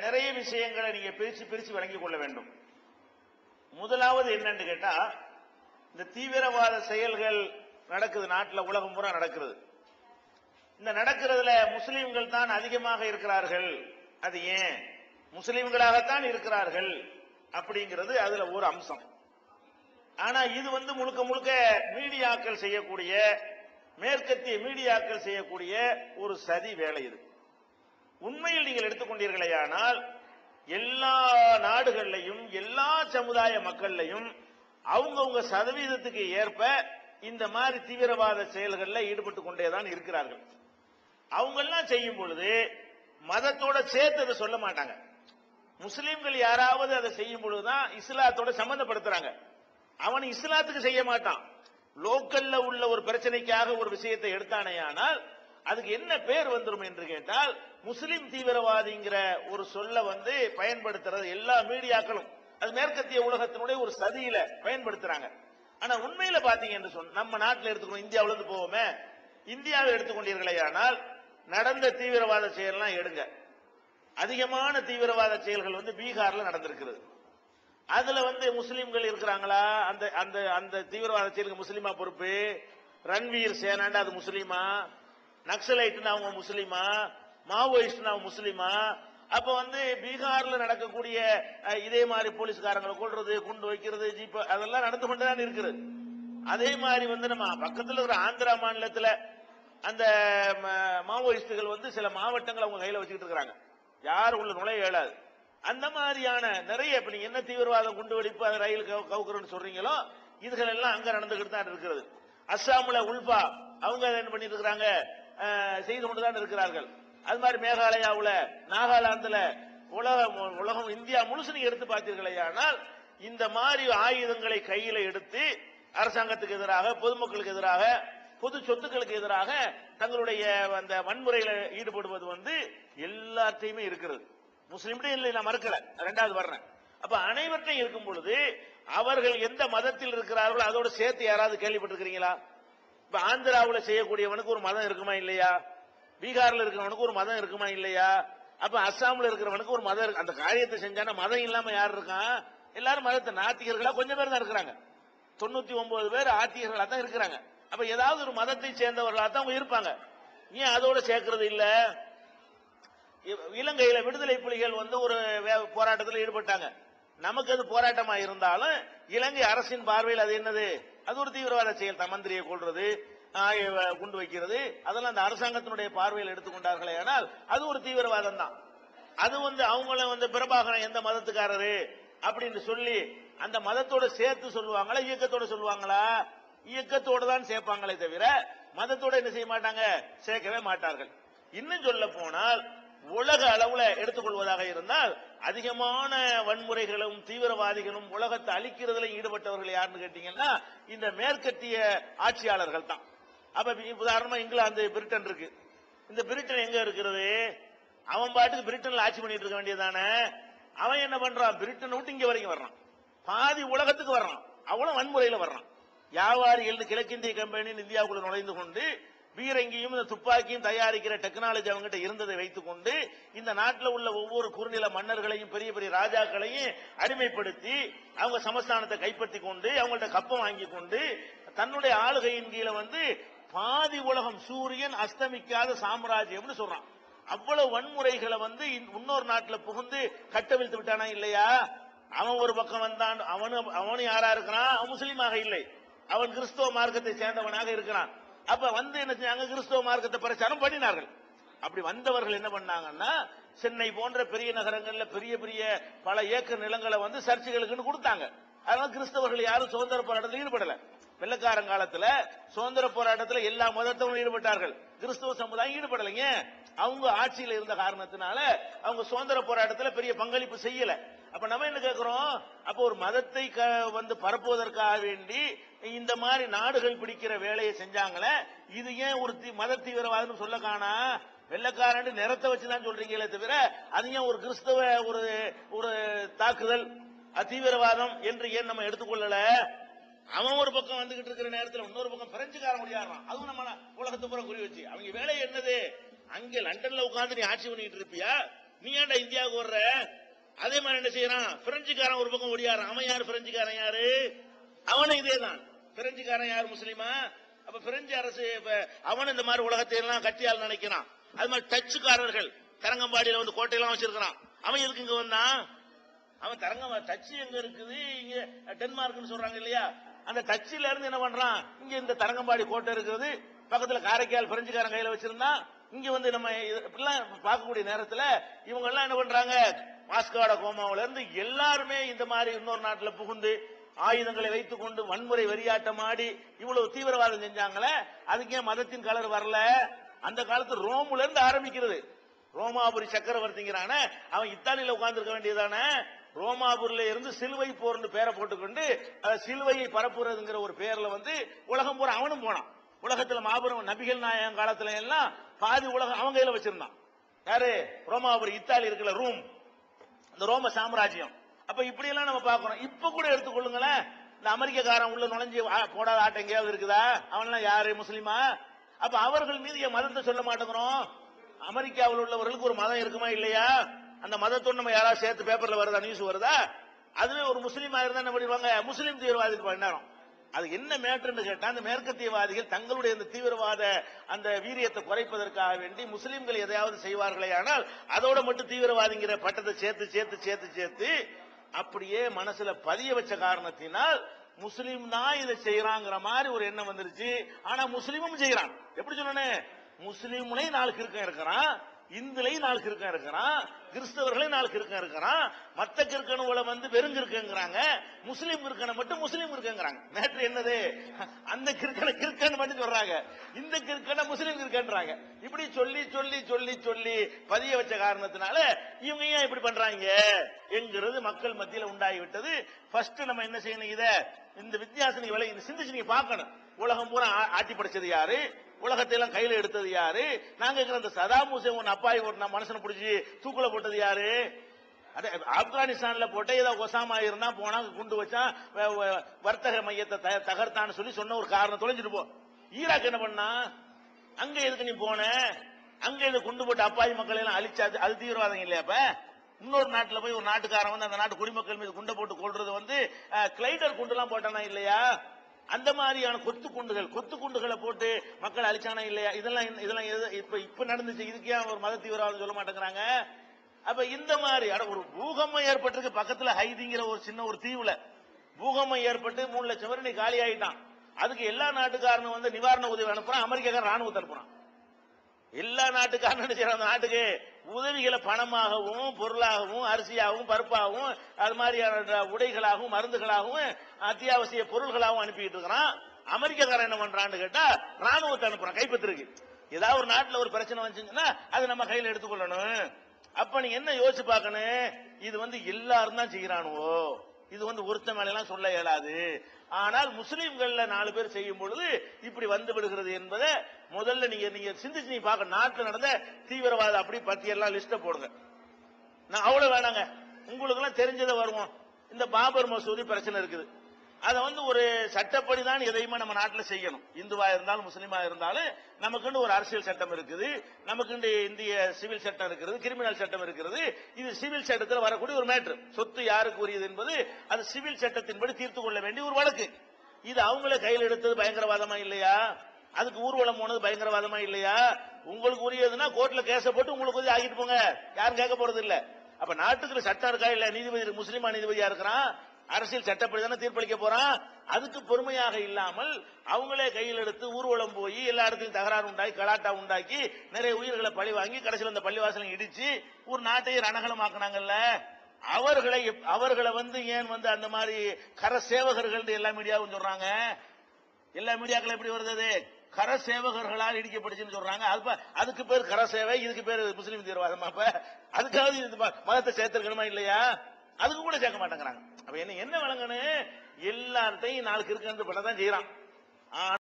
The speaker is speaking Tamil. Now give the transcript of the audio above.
நிறைய விஷயங்களை நீங்க பிரிச்சு பிரிச்சு வழங்கிக் கொள்ள வேண்டும். முதலாவது என்னன்னு கேட்டா இந்த தீவிரவாத செயல்கள் நடக்குது நாட்டில் உலகம் பூரா நடக்கிறது இந்த நடக்கிறதுல முஸ்லிம்கள் தான் அதிகமாக இருக்கிறார்கள். அது ஏன்? முஸ்லிம்களாகத்தான் இருக்கிறார்கள் அப்படிங்கிறது அதுல ஒரு அம்சம். ஆனா இது வந்து முழுக்க முழுக்க மீடியாக்கள் செய்யக்கூடிய மேற்கத்திய மீடியாக்கள் செய்யக்கூடிய ஒரு சதி வேலை இது. உண்மையில் நீங்கள் எடுத்துக்கொண்டீர்களேயானால் எல்லா நாடுகள்லையும் எல்லா சமுதாய மக்கள்லையும் அவங்கவுங்க சதவீதத்துக்கு ஏற்ப இந்த மாதிரி தீவிரவாத செயல்களில் ஈடுபட்டு கொண்டேதான் இருக்கிறார்கள். அவங்கெல்லாம் செய்யும் பொழுது மதத்தோட சேர்த்து அதை சொல்ல மாட்டாங்க. முஸ்லீம்கள் யாராவது அதை செய்யும் பொழுதுதான் இஸ்லாத்தோட சம்பந்தப்படுத்துறாங்க அவன் இஸ்லாத்துக்கு செய்ய மாட்டான். லோக்கல்ல உள்ள ஒரு பிரச்சனைக்காக ஒரு விஷயத்தை எடுத்தானேயானால் அதுக்கு என்ன பேர் வந்துரும் என்று கேட்டால் முஸ்லிம் தீவிரவாதிங்கிற ஒரு சொல்ல வந்து பயன்படுத்துறது எல்லா மீடியாக்களும். அது மேற்கத்திய உலகத்தினுடைய ஒரு சதியில பயன்படுத்துறாங்க. ஆனா உண்மையில பாத்தீங்க என்று சொன்ன நம்ம நாட்டில் எடுத்துக்கணும் இந்தியாவில இருந்து போவோமே. இந்தியாவை எடுத்துக்கொண்டீர்களேயானால் நடந்த தீவிரவாத செயல்லாம் எடுங்க. அதிகமான தீவிரவாத செயல்கள் வந்து பீகார்ல நடந்திருக்கிறது. அதுல வந்து முஸ்லீம்கள் இருக்கிறாங்களா? அந்த அந்த அந்த தீவிரவாத செயலுக்கு முஸ்லீமா பொறுப்பு? ரன்வீர் சேனாண்டா அது முஸ்லீமா? நக்சலைட்னா அவங்க முஸ்லீமா? மாவோயிஸ்ட்னா அவங்க முஸ்லீமா? அப்ப வந்து பீகார்ல நடக்கக்கூடிய இதே மாதிரி போலீஸ்காரங்களை கொள்றது குண்டு வைக்கிறது ஜீப் அதெல்லாம் நடந்து கொண்டுதான் இருக்குது. அதே மாதிரி வந்து நம்ம பக்கத்துல இருக்கிற ஆந்திரா மாநிலத்துல அந்த மாவோயிஸ்டுகள் வந்து சில மாவட்டங்களை அவங்க கையில வச்சுக்கிட்டு இருக்கிறாங்க. யாரும் உள்ள நுழைய இயலாது. அந்த மாதிரியான நிறைய இப்ப நீங்க என்ன தீவிரவாதம் குண்டு வெடிப்பு அது ரயில் கவு- கவுக்குறன்னு சொல்றீங்களோ இதுகள் எல்லாம் அங்க நடந்துகிட்டு தான் இருக்கிறது அஸ்ஸாம்ல உல்பா அவங்க என்ன பண்ணிட்டு இருக்கிறாங்க? செய்து கொண்டுதான் இருக்கிறார்கள். அது மாதிரி மேகாலயாவில் நாகாலாந்துல உலகம் உலகம் இந்தியா முழுசு நீங்க எடுத்து பார்த்தீர்களே ஆனால் இந்த மாதிரி ஆயுதங்களை கையில எடுத்து அரசாங்கத்துக்கு எதிராக பொதுமக்களுக்கு எதிராக பொது சொத்துக்களுக்கு எதிராக தங்களுடைய அந்த வன்முறையில ஈடுபடுவது வந்து எல்லாத்தையுமே இருக்கிறது. முஸ்லீம்கிட்ட இல்லை நான் மறுக்கல. ரெண்டாவது வர்றேன். அப்ப அனைவர்கிட்டையும் இருக்கும் பொழுது அவர்கள் எந்த மதத்தில் இருக்கிறார்களோ அதோட சேர்த்து யாராவது கேள்விப்பட்டிருக்கிறீங்களா? இப்ப ஆந்திராவில் செய்யக்கூடியவனுக்கு ஒரு மதம் இருக்குமா இல்லையா? பீகார்ல இருக்கிறவனுக்கு ஒரு மதம் இருக்குமா இல்லையா? அப்ப அஸ்ஸாம்ல இருக்கிறவனுக்கு ஒரு மதம் இருக்கு. அந்த காரியத்தை செஞ்சானா மதம் இல்லாம யார் இருக்கான்? எல்லாரும் மதத்தை நாத்திகர்களா கொஞ்சம் பேர் தான் இருக்கிறாங்க. தொண்ணூத்தி ஒன்பது பேர் ஆத்திகர்களா தான் இருக்கிறாங்க. அப்ப ஏதாவது ஒரு மதத்தை சேர்ந்தவர்களா தான் அவங்க இருப்பாங்க. ஏன் அதோட சேர்க்கறது இல்ல? இலங்கையில விடுதலை புலிகள் வந்து ஒரு வே- போராட்டத்தில் ஈடுபட்டாங்க. நமக்கு அது போராட்டமா இருந்தாலும் இலங்கை அரசின் பார்வையில் அது என்னது? அது ஒரு தீவிரவாத செயல் தான். மந்திரியை கொள்றது குண்டு வைக்கிறது. அதெல்லாம் அந்த அரசாங்கத்தினுடைய பார்வையில் எடுத்துக்கொண்டார்களே ஆனால் அது ஒரு தீவிரவாதம் தான். அது வந்து அவங்கள வந்து பிரபாகரன் எந்த மதத்துக்காரரு அப்படின்னு சொல்லி அந்த மதத்தோட சேர்த்து சொல்லுவாங்களா இயக்கத்தோட சொல்லுவாங்களா? இயக்கத்தோட தான் சேர்ப்பாங்களே தவிர மதத்தோட என்ன செய்ய மாட்டாங்க? சேர்க்கவே மாட்டார்கள். இன்னும் சொல்ல போனால் உலக அளவுல எடுத்துக்கொள்வதாக இருந்தால் அதிகமான வன்முறைகளும் தீவிரவாதிகளும் உலகத்தை அழிக்கிறதுல ஈடுபட்டவர்கள் யாருன்னு கேட்டீங்கன்னா இந்த மேற்கத்திய ஆட்சியாளர்கள் தான். அப்ப உதாரணமா இங்கிலாந்து பிரிட்டன் இருக்கு. இந்த பிரிட்டன் எங்க இருக்கிறது? அவன் பாட்டுக்கு பிரிட்டன்ல ஆட்சி பண்ணிட்டு இருக்க வேண்டியதானே அவன் என்ன பண்றான்? பிரிட்டன் விட்டு இங்க வரைக்கும் வர்றான். பாதி உலகத்துக்கு வர்றான். அவ்வளவு வன்முறையில வர்றான். வியாபாரிகள் கிழக்கிந்திய கம்பெனி இந்தியாவுக்குள்ள நுழைந்து கொண்டு பீரங்கியும் இந்த துப்பாக்கியும் தயாரிக்கிற டெக்னாலஜி அவங்ககிட்ட இருந்ததை வைத்துக் கொண்டு இந்த நாட்டில் உள்ள ஒவ்வொரு குறுநில மன்னர்களையும் பெரிய பெரிய ராஜாக்களையும் அடிமைப்படுத்தி அவங்க சமஸ்தானத்தை கைப்பற்றி கொண்டு அவங்கள்ட்ட கப்பம் வாங்கி கொண்டு தன்னுடைய ஆளுகையின் கீழே வந்து பாதி உலகம் சூரியன் அஸ்தமிக்காத சாம்ராஜ்யம்னு சொல்றான். அவ்வளவு வன்முறைகளை வந்து இன்- இன்னொரு நாட்டில் புகுந்து கட்டவிழ்த்து விட்டானா இல்லையா? அவன் ஒரு பக்கம் வந்தான் அவனு அவனு யாரா இருக்கிறான்? அவன் முஸ்லீமாக இல்லை. அவன் கிறிஸ்தவ மார்க்கத்தை சேர்ந்தவனாக இருக்கிறான். அப்ப வந்து என்ன செஞ்சாங்க? கிறிஸ்தவ மார்க்கத்தை பிரச்சாரம் பண்ணினார்கள் அப்படி வந்தவர்கள் என்ன பண்ணாங்கன்னா சென்னை போன்ற பெரிய நகரங்கள்ல பெரிய பெரிய பல ஏக்கர் நிலங்களை வந்து சர்ச்சுகளுக்குன்னு கொடுத்தாங்க. அதனால கிறிஸ்தவர்கள் யாரும் சுதந்திர போராட்டத்தில் ஈடுபடல. வெள்ளக்காரன் காலத்துல சுதந்திர போராட்டத்தில் எல்லா மதத்தவங்களும் ஈடுபட்டார்கள். கிறிஸ்தவ சமுதாயம் ஈடுபடலைங்க. அவங்க ஆட்சியில இருந்த காரணத்தினால அவங்க சுதந்திர போராட்டத்துல பெரிய பங்களிப்பு செய்யல. அப்ப நம்ம என்ன கேட்கிறோம் அப்ப ஒரு மதத்தை க- வந்து பரப்புவதற்காக வேண்டி இந்த மாதிரி நாடுகள் பிடிக்கிற வேலையை செஞ்சாங்களே இது ஏன் ஒரு தீ- மத தீவிரவாதம் சொல்ல காணா? வெள்ளக்காரன் நிறத்தை வச்சுதான் சொல்றீங்களே தவிர அது ஏன் ஒரு கிறிஸ்தவ ஒரு ஒரு தாக்குதல் தீவிரவாதம் என்று ஏன் நம்ம எடுத்துக்கொள்ளல? அவன் ஒரு பக்கம் வந்துகிட்டு இருக்கிற நேரத்தில் இன்னொரு பக்கம் பிரெஞ்சுக்காரன் முடியாடுறான் அதுவும் நம்ம உலகத்தை பூரா குறி வச்சு. அவங்க வேலை என்னது? அங்க லண்டன்ல உட்காந்து நீ ஆட்சி பண்ணிட்டு இருப்பியா? நீ ஏன்டா இந்தியாவுக்கு வர்ற? அதே மாதிரி என்ன செய்யறான்? பிரெஞ்சுக்காரன் ஒரு பக்கம் ஓடியாரு அவன் யாரு? பிரெஞ்சுக்காரன் யாரு? அவனும் இதேதான். பிரெஞ்சுக்காரன் யார் முஸ்லீமா? அப்ப பிரெஞ்சு அரசு இப்ப அவன் இந்த மாதிரி உலகத்தை எல்லாம் கட்டியால் நினைக்கிறான். அது மாதிரி டச்சுக்காரர்கள் தரங்கம்பாடியில வந்து கோட்டையெல்லாம் வச்சிருக்கிறான். அவன் எதுக்கு இங்க வந்தான்? அவன் தரங்க டச்சு எங்க இருக்குது? இங்க டென்மார்க்னு சொல்றாங்க இல்லையா? அந்த டச்சில இருந்து என்ன பண்றான்? இங்க இந்த தரங்கம்பாடி கோட்டை இருக்கிறது பக்கத்துல காரைக்கால் பிரெஞ்சுக்காரன் கையில வச்சிருந்தா இங்க வந்து நம்ம இது- இப்படிலாம் பார்க்கக்கூடிய நேரத்துல இவங்க எல்லாம் என்ன பண்றாங்க? மாஸ்கோட கோமாவில இருந்து எல்லாருமே இந்த மாதிரி இன்னொரு நாட்டுல புகுந்து ஆயுதங்களை வைத்துக் கொண்டு வன்முறை வெறியாட்டம் ஆடி இவ்வளவு தீவிரவாதம் செஞ்சாங்களே அதுக்கு ஏன் மதத்தின் கலர் வரல? அந்த காலத்து ரோம்ல இருந்து ஆரம்பிக்கிறது. ரோமாபுரி சக்கரவர்த்திங்கிறானே அவன் இத்தாலியில உட்கார்ந்து இருக்க வேண்டியதானே ரோமாபுரில இருந்து சிலுவை போர்னு பேரை போட்டுக்கொண்டு சிலுவையை பரப்புறதுங்கிற ஒரு பேர்ல வந்து உலகம் பூரா அவனும் போனான். உலகத்துல மாபெரும் நபிகள் நாயகம் காலத்துல எல்லாம் பாதி உலகம் அவன் கையில வச்சிருந்தான். யாரு? ரோமாபுரி இத்தாலி இருக்குல்ல ரூம். இந்த ரோம சாம்ராஜ்யம். அப்ப இப்படி எல்லாம் நம்ம பார்க்கிறோம் இப்ப கூட எடுத்துக்கொள்ளுங்களேன். இந்த அமெரிக்கக்காரன் உள்ள நுழைஞ்சு ஆ- போடாத ஆட்டம் எங்கேயாவது இருக்குதா? அவன்லாம் யாரு? முஸ்லீமா? அப்ப அவர்கள் மீது என் மதத்தை சொல்ல மாட்டேங்கிறோம். அமெரிக்காவில் உள்ளவர்களுக்கு ஒரு மதம் இருக்குமா இல்லையா? அந்த மதத்தோடு நம்ம யாராவது சேர்த்து பேப்பர்ல வருதா நியூஸ் வருதா? அதுவே ஒரு முஸ்லீமா இருந்தா என்ன பண்ணிடுவாங்க? முஸ்லீம் தீவிரவாதி பண்ணாரம் அது என்ன மேட்டர்னு கேட்டா அந்த மேற்கத்தியவாதிகள் தங்களுடைய அந்த தீவிரவாத அந்த வீரியத்தை குறைப்பதற்காக வேண்டி முஸ்லீம்கள் எதையாவது செய்வார்களே ஆனால் அதோட மட்டும் தீவிரவாதிங்கிற பட்டத்தை சேர்த்து சேர்த்து சேர்த்து சேர்த்து அப்படியே மனசுல பதிய வச்ச காரணத்தினால் முஸ்லீம் தான் இதை செய்யறாங்கிற மாதிரி ஒரு எண்ணம் வந்துருச்சு. ஆனா முஸ்லீமும் செய்யறான் எப்படி சொன்னே முஸ்லீம்னே நாலு கிறுக்கம் இருக்கிறான். இந்துலையும் நாலு கிருக்கம் இருக்கிறான் கிறிஸ்தவர்களையும் நாலு கிருக்கம் இருக்கிறான் மத்த கிறுக்கணுகளை வந்து வெறும் கிருக்கங்கிறாங்க முஸ்லீம் கிறுக்கனை மட்டும் முஸ்லீம் கிருக்கங்கிறாங்க மேட்ரு என்னது? அந்த கிருக்கனை கிருக்கன் மட்டும் சொல்றாங்க. இந்த கிருக்கனை முஸ்லீம் கிருக்கன்றாங்க இப்படி சொல்லி சொல்லி சொல்லி சொல்லி பதிய வச்ச காரணத்தினால இவங்க ஏன் இப்படி பண்றாங்க? என்கிறது மக்கள் மத்தியில உண்டாகிவிட்டது. ஃபர்ஸ்ட் நம்ம என்ன செய்யணும் இதை? இந்த வித்தியாசம் நீங்க விலை இந்த சிந்திச்சு நீங்க பார்க்கணும். உலகம் பூரா ஆட்டி படைச்சது யாரு? உலகத்தை எல்லாம் கையில எடுத்தது யாரு? நாங்க இருக்கிற அந்த சதாம் ஹுசேன் ஒன்னு அப்பாய் ஓட்டு மனுஷனை பிடிச்சி தூக்குல போட்டது யாரு? அதே ஆப்கானிஸ்தான்ல போட்ட ஏதோ ஒசாமா இருந்தா போனா குண்டு வச்சா வர்த்தக மையத்தை தகர்த்தான்னு சொல்லி சொன்ன ஒரு காரணம் தொலைஞ்சிட்டு போ. ஈராக் என்ன பண்ணா? அங்க எதுக்கு நீ போன? அங்க இது குண்டு போட்டு அப்பாவி மக்களை எல்லாம் அழிச்சாது அது தீவிரவாதம் இல்லையா அப்ப? இன்னொரு நாட்டுல போய் ஒரு நாட்டுக்காரன் வந்து அந்த நாட்டு குடிமக்கள் மீது குண்டை போட்டு கொள்றது வந்து கிளைடர் குண்டு எல்லாம் போட்டானா இல்லையா? அந்த மாதிரியான கொத்து குண்டுகள் கொத்து குண்டுகளை போட்டு மக்கள் அழிச்சானா இல்லையா? இதெல்லாம் இதெல்லாம் எது- இப்ப இப்ப நடந்துச்சு. இதுக்கே ஒரு மத தீவிரவாதம் சொல்ல மாட்டேங்கிறாங்க? அப்ப இந்த மாதிரி அட, ஒரு பூகம்பம் ஏற்பட்டிருக்கு. பக்கத்துல ஹைதிங்கிற ஒரு சின்ன ஒரு தீவுல. பூகம்பம் ஏற்பட்டு மூணு லட்சம் பேர் நீ காலி ஆயிட்டான். அதுக்கு எல்லா நாட்டுக்காரனும் வந்து நிவாரண உதவி அனுப்புறான். அமெரிக்காக்காரன் ராணுவத்தை அனுப்புறான். எல்லா நாட்டுக்காரன் என்ன அந்த நாட்டுக்கு? உதவிகளை பணமாகவும் பொருளாகவும் அரிசியாகவும் பருப்பாகவும் அது மாதிரியான உடைகளாகவும் மருந்துகளாகவும் அத்தியாவசிய பொருள்களாகவும் அனுப்பிட்டு இருக்கிறான். அமெரிக்காக்காரன் என்ன பண்றான்னு கேட்டா ராணுவத்தை அனுப்புறான் கைப்பற்றிருக்கு ஏதாவது ஒரு நாட்டில் ஒரு பிரச்சனை வந்துச்சுன்னா அது நம்ம கையில் எடுத்துக்கொள்ளணும். அப்ப நீ என்ன யோசிச்சு பார்க்கணும்? இது வந்து எல்லாரும் தான் செய்யறானுவோ இது வந்து ஒருத்த மேலாம் சொல்ல இயலாது. ஆனால் முஸ்லீம்கள்ல நாலு பேர் செய்யும் பொழுது இப்படி வந்து விடுகிறது என்பதை முதல்ல நீங்க நீங்க சிந்திச்சு நீங்க பார்க்க நாட்டில் நடந்த தீவிரவாத அப்படி பத்தியெல்லாம் லிஸ்ட போடுங்க. நான் அவ்வளவு வேணாங்க. உங்களுக்கு எல்லாம் தெரிஞ்சதை வருவோம். இந்த பாபர் மசூதி பிரச்சனை இருக்குது. அதை வந்து ஒரு சட்டப்படி தான் எதையுமே நம்ம நாட்டில் செய்யணும். இந்துவா இருந்தாலும் முஸ்லீமா இருந்தாலும் நமக்குன்னு ஒரு அரசியல் சட்டம் இருக்குது. நமக்குண்டு இந்திய சிவில் சட்டம் இருக்கிறது கிரிமினல் சட்டம் இருக்கிறது இது சிவில் சட்டத்தில் வரக்கூடிய ஒரு மேட்ரு. சொத்து யாருக்கு உரியது என்பது அது சிவில் சட்டத்தின்படி தீர்த்து கொள்ள வேண்டிய ஒரு வழக்கு. இது அவங்கள கையில் எடுத்தது பயங்கரவாதமா இல்லையா? அதுக்கு ஊர்வலம் போனது பயங்கரவாதமா இல்லையா? உங்களுக்கு உரியதுன்னா கோர்ட்ல கேச போட்டு உங்களுக்கு உதவி ஆகிட்டு போங்க. யாரும் கேட்க போறது இல்ல அப்ப நாட்டுக்குள்ள சட்டம் இருக்கா இல்ல நீதிபதி முஸ்லீமா நீதிபதியா இருக்கிறான். அரசியல் சட்டப்படி தானே தீர்ப்பளிக்க போறான்? அதுக்கு பொறுமையாக இல்லாமல் அவங்களே கையில் எடுத்து ஊர்வலம் போய் எல்லா இடத்துலயும் தகராறு உண்டாக்கி கலாட்டா உண்டாக்கி நிறைய உயிர்களை பழி வாங்கி கடைசியில் அந்த பள்ளிவாசலை இடிச்சு ஒரு நாட்டையே ரணகலமாக்குனாங்கல்ல அவர்களை அவர்களை வந்து ஏன் வந்து அந்த மாதிரி கர சேவகர்கள் எல்லா மீடியாவும் சொல்றாங்க? எல்லா மீடியாக்களும் எப்படி வருது கர சேவகர்களால் இடிக்கப்படுச்சுன்னு சொல்றாங்க. அது அதுக்கு பேர் கர சேவை இதுக்கு பேர் முஸ்லீம் தீவிரவாதமா அப்ப? அதுக்காவது மதத்தை சேர்த்திருக்கணுமா இல்லையா? அதுக்கு கூட சேர்க்க மாட்டேங்கிறாங்க. அப்ப என்ன என்ன வழங்கணும் எல்லார்ட்டையும் நாளுக்கு இருக்கிறது பண்ணதான் செய்யறான் ஆனா